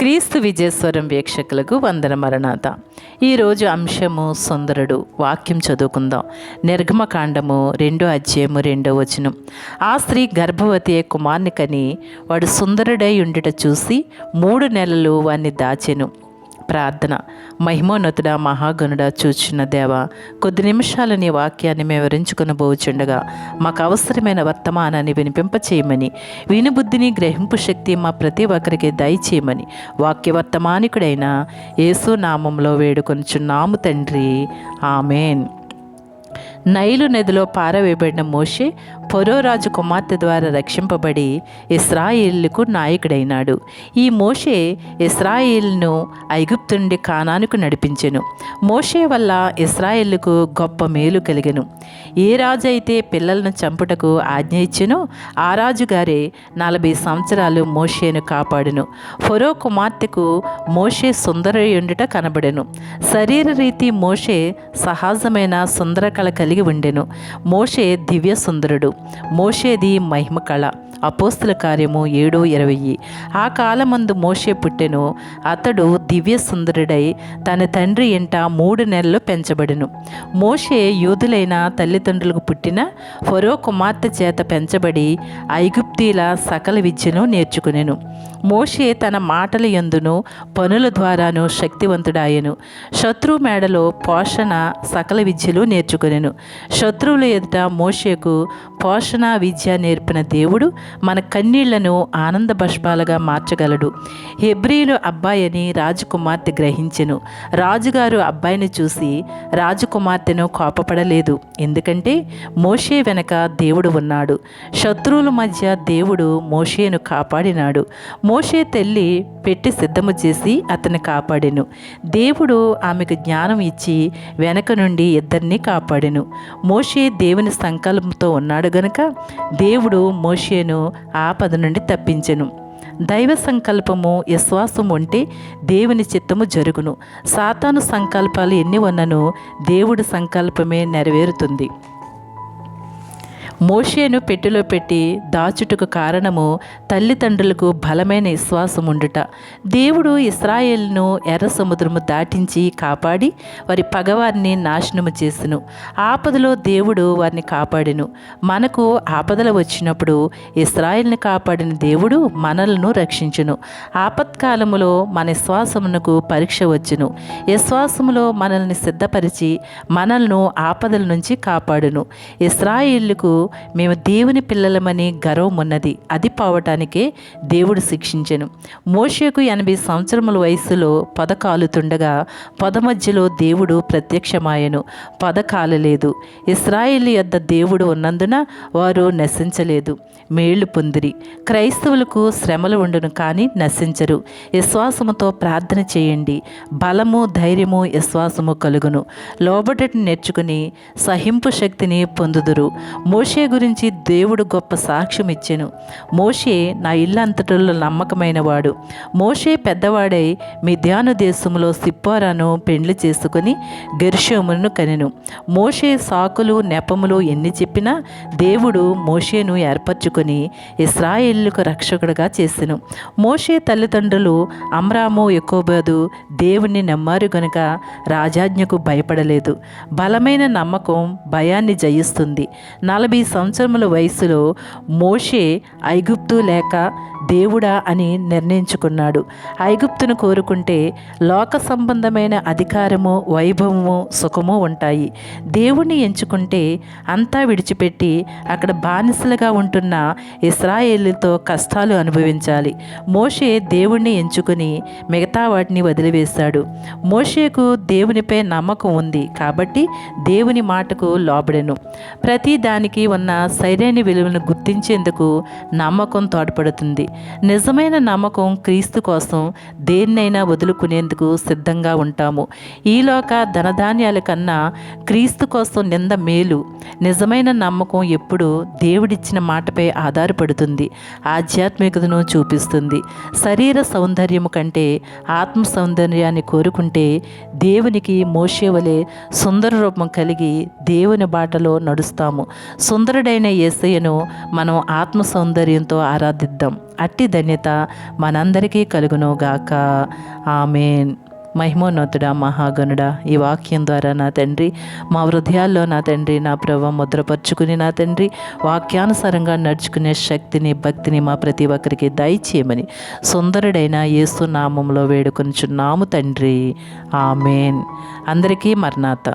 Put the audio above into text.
క్రీస్తు విజయేశ్వరం వీక్షకులకు వందన మరణాత. ఈరోజు అంశము సుందరుడు. వాక్యం చదువుకుందాం. నిర్గమకాండము రెండో అధ్యాయము రెండో వచనం. ఆ స్త్రీ గర్భవతి కుమార్ని కని వాడు సుందరుడై ఉండుట చూసి మూడు నెలలు వాణ్ణి దాచెను. ప్రార్థన. మహిమోన్నతుడ మహాగణుడ చూచిన దేవ కొద్ది నిమిషాలు నీ వాక్యాన్ని మేము వివరించుకుని బోచుండగా మాకు అవసరమైన వర్తమానాన్ని వినిపింపచేయమని వినుబుద్ధిని గ్రహింపు శక్తి మా ప్రతి ఒక్కరికి దయచేయమని వాక్య వర్తమానికుడైన యేసు నామంలో వేడుకొనుచున్నాము తండ్రి. ఆమెన్. నైలు నదిలో పారవేయబడిన మోషే పొరోరాజు కుమార్తె ద్వారా రక్షింపబడి ఇస్రాయిల్కు నాయకుడైనాడు. ఈ మోషే ఇస్రాయిల్ను ఐగుప్తు నుండి కానానుకు నడిపించెను. మోషే వల్ల ఇస్రాయిల్కు గొప్ప మేలు కలిగెను. ఏ రాజు అయితే పిల్లలను చంపుటకు ఆజ్ఞ ఇచ్చెనో ఆ రాజుగారే నలభై సంవత్సరాలు మోషేను కాపాడును. ఫొరో కుమార్తెకు మోషే సుందరయుండుట కనబడెను. శరీర రీతి మోషే సహజమైన సుందర కళ కలిగి ఉండెను. మోషే దివ్య సుందరుడు. మోషేది మహిమ కళ. అపోస్తుల కార్యము ఏడు ఇరవై ఆ కాలమందు మోషే పుట్టెను. అతడు దివ్య సుందరుడై తన తండ్రి ఇంట మూడు నెలలు పెంచబడెను. మోషే యూదులైన తల్లిదండ్రులకు పుట్టిన ఫరో కుమార్తె చేత పెంచబడి ఐగుప్తీల సకల విద్యను నేర్చుకునెను. మోషే తన మాటల యందును పనుల ద్వారాను శక్తివంతుడాయెను. శత్రు మేడలో పోషణ సకల విద్యలు నేర్చుకునెను. శత్రువుల ఎదుట మోషేకు పోషణ విద్య నేర్పిన దేవుడు మన కన్నీళ్ళను ఆనంద బష్పాలుగా మార్చగలడు. హెబ్రియులు అబ్బాయిని రాజకుమార్తె గ్రహించెను. రాజుగారు అబ్బాయిని చూసి రాజకుమార్తెను కోపపడలేదు. ఎందుకంటే మోషే వెనక దేవుడు ఉన్నాడు. శత్రువుల మధ్య దేవుడు మోషేను కాపాడినాడు. మోషే తల్లి పెట్టి సిద్ధము చేసి అతన్ని కాపాడెను. దేవుడు ఆమెకు జ్ఞానం ఇచ్చి వెనక నుండి ఇద్దరిని కాపాడెను. మోషే దేవుని సంకల్పంతో ఉన్నాడు గనుక దేవుడు మోషేను ఆపద నుండి తప్పించెను. దైవ సంకల్పము విశ్వాసం ఉంటే దేవుని చిత్తము జరుగును. సాతాను సంకల్పాలు ఎన్ని ఉన్నను దేవుడి సంకల్పమే నెరవేరుతుంది. మోషేను పెట్టెలో పెట్టి దాచుటకు కారణము తల్లిదండ్రులకు బలమైన విశ్వాసం ఉండుట దేవుడు ఇస్రాయేల్ను ఎర్ర సముద్రము దాటించి కాపాడి వారి పగవారిని నాశనము చేసెను. ఆపదలో దేవుడు వారిని కాపాడెను. మనకు ఆపదలు వచ్చినప్పుడు ఇస్రాయేల్ని కాపాడిన దేవుడు మనలను రక్షించును. ఆపత్కాలములో మన విశ్వాసమునకు పరీక్ష వచ్చును. విశ్వాసములో మనల్ని సిద్ధపరిచి మనల్ని ఆపదల నుంచి కాపాడును. ఇస్రాయిల్కు మేము దేవుని పిల్లలమని గర్వం ఉన్నది. అది పోవటానికే దేవుడు శిక్షించెను. మోషేకు ఎనభై సంవత్సరముల వయసులో పొద కాలుతుండగా పొద మధ్యలో దేవుడు ప్రత్యక్షమాయను. పొద కాలలేదు ఇస్రాయేల్ యొద్ద దేవుడు ఉన్నందున వారు నశించలేదు. మేళ్ళు పొందిరి. క్రైస్తవులకు శ్రమలు ఉండును కానీ నశించరు. విశ్వాసముతో ప్రార్థన చేయండి. బలము ధైర్యము విశ్వాసము కలుగును. లోబడటం నేర్చుకుని సహింపు శక్తిని పొందుదురు. మోషే గురించి దేవుడు గొప్ప సాక్ష్యం ఇచ్చెను. మోషే నా ఇల్లు అంతటిలో నమ్మకమైన వాడు మోషే పెద్దవాడై మిథ్యాను దేశంలో సిప్పారాను పెండ్లి చేసుకుని గెర్షోమును కనెను. మోషే సాకులు నెపములు ఎన్ని చెప్పినా దేవుడు మోషేను ఏర్పరచుకొని ఇస్రాయేళ్ళకు రక్షకుడుగా చేసెను. మోషే తల్లిదండ్రులు అమ్రాము ఎకోబాదు దేవుణ్ణి నమ్మారు గనుక రాజాజ్ఞకు భయపడలేదు. బలమైన నమ్మకం భయాన్ని జయిస్తుంది. నలభై సంవత్సరముల వయసులో మోషే ఐగుప్తు లేక దేవుడా అని నిర్ణయించుకున్నాడు. ఐగుప్తును కోరుకుంటే లోక సంబంధమైన అధికారము వైభవము సుఖము ఉంటాయి. దేవుణ్ణి ఎంచుకుంటే అంతా విడిచిపెట్టి అక్కడ బానిసలుగా ఉంటున్న ఇస్రాయేలీతో కష్టాలు అనుభవించాలి. మోషే దేవుణ్ణి ఎంచుకుని మిగతా వాటిని వదిలివేశాడు మోషేకు దేవునిపై నమ్మకం ఉంది కాబట్టి దేవుని మాటకు లోబడెను. ప్రతి దానికి ఉన్న సైరేని విలువను గుర్తించేందుకు నమ్మకం తోడ్పడుతుంది. నిజమైన నమ్మకం క్రీస్తు కోసం దేన్నైనా వదులుకునేందుకు సిద్ధంగా ఉంటాము. ఈలోక ధనధాన్యాల కన్నా క్రీస్తు కోసం నింద మేలు. నిజమైన నమ్మకం ఎప్పుడు దేవుడిచ్చిన మాటపై ఆధారపడుతుంది. ఆధ్యాత్మికతను చూపిస్తుంది. శరీర సౌందర్యము కంటే ఆత్మ సౌందర్యాన్ని కోరుకుంటే దేవునికి మోషే వలె సుందర రూపం కలిగి దేవుని బాటలో నడుస్తాము. సుందర సుందరుడైన యేసయ్యను మనం ఆత్మ సౌందర్యంతో ఆరాధిద్దాం. అట్టి ధన్యత మనందరికీ కలుగునుగాక. ఆమెన్. మహిమోన్నతుడా మహాగణుడా ఈ వాక్యం ద్వారా నా తండ్రి మా హృదయాల్లో నా తండ్రి నా ప్రభ ముద్రపరుచుకుని నా తండ్రి వాక్యానుసారంగా నడుచుకునే శక్తిని భక్తిని మా ప్రతి ఒక్కరికి దయచేయమని సుందరుడైన యేసు నామంలో వేడుకొనిచున్నాము తండ్రి. ఆమెన్. అందరికీ మర్నాథ